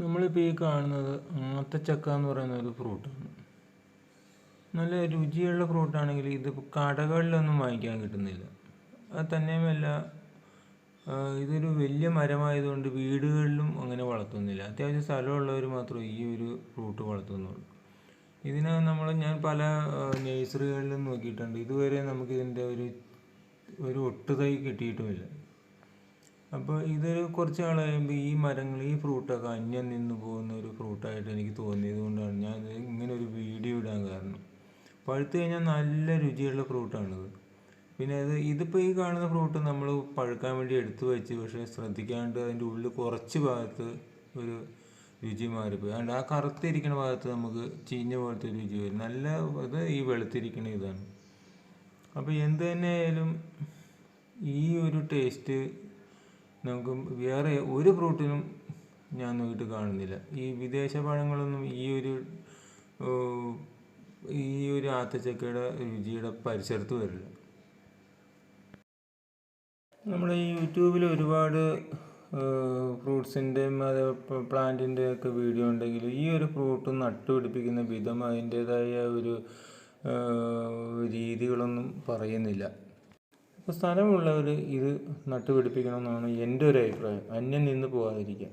നമ്മളിപ്പോൾ ഈ കാണുന്നത് ആത്തച്ചക്ക എന്ന് പറയുന്ന ഒരു ഫ്രൂട്ടാണ് നല്ല രുചിയുള്ള ഫ്രൂട്ടാണെങ്കിൽ ഇതിപ്പോൾ കടകളിലൊന്നും വാങ്ങിക്കാൻ കിട്ടുന്നില്ല. അത് തന്നെയുമല്ല ഇതൊരു വലിയ മരമായതുകൊണ്ട് വീടുകളിലും അങ്ങനെ വളർത്തുന്നില്ല. അത്യാവശ്യം സ്ഥലമുള്ളവർ മാത്രമേ ഈ ഒരു ഫ്രൂട്ട് വളർത്തുന്നുള്ളൂ. ഇതിന് നമ്മൾ ഞാൻ പല നേഴ്സറികളിലും നോക്കിയിട്ടുണ്ട്. ഇതുവരെ നമുക്ക് ഇതിന്റെ ഒരു ഒരു ഒട്ടുതൈ കിട്ടിയിട്ടുമില്ല. അപ്പോൾ ഇത് കുറച്ച് നാൾ കഴിയുമ്പോൾ ഈ മരങ്ങൾ ഈ ഫ്രൂട്ടൊക്കെ അന്യം നിന്ന് പോകുന്ന ഒരു ഫ്രൂട്ടായിട്ട് എനിക്ക് തോന്നിയത് കൊണ്ടാണ്. ഞാൻ ഇങ്ങനെ ഒരു വീഡിയോ ഇടാൻ കാരണം. പഴുത്തു കഴിഞ്ഞാൽ നല്ല രുചിയുള്ള ഫ്രൂട്ടാണിത്. പിന്നെ ഇത് ഇതിപ്പോൾ ഈ കാണുന്ന ഫ്രൂട്ട് നമ്മൾ പഴുക്കാൻ വേണ്ടി എടുത്തു വെച്ച് പക്ഷേ ശ്രദ്ധിക്കാണ്ട് അതിന്റെ ഉള്ളിൽ കുറച്ച് ഭാഗത്ത് ഒരു രുചി മാറിപ്പോയി. അതുകൊണ്ട് ആ കറുത്തിരിക്കുന്ന ഭാഗത്ത് നമുക്ക് ചീഞ്ഞ പോലത്തെ രുചി വരും. നല്ല ഇത് ഈ വെളുത്തിരിക്കുന്ന ഇതാണ്. അപ്പോൾ എന്ത് തന്നെയായാലും ഈ ഒരു ടേസ്റ്റ് നമുക്ക് വേറെ ഒരു ഫ്രൂട്ടിനും ഞാൻ നോക്കിയിട്ട് കാണുന്നില്ല. ഈ വിദേശ പഴങ്ങളൊന്നും ഈ ഒരു ഈ ഒരു ആത്തച്ചക്കയുടെ രുചിയുടെ പരിസരത്ത് വരില്ല. നമ്മുടെ ഈ യൂട്യൂബിൽ ഒരുപാട് ഫ്രൂട്ട്സിന്റെയും അത് പ്ലാന്റിന്റെ ഒക്കെ വീഡിയോ ഉണ്ടെങ്കിൽ ഈ ഒരു ഫ്രൂട്ട് നട്ടുപിടിപ്പിക്കുന്ന വിധം അതിന്റേതായ ഒരു രീതികളൊന്നും പറയുന്നില്ല. അപ്പോൾ സ്ഥലമുള്ളവർ ഇത് നട്ടുപിടിപ്പിക്കണമെന്നാണ് എന്റെ ഒരു അഭിപ്രായം. അന്യം നിന്ന് പോകാതിരിക്കാൻ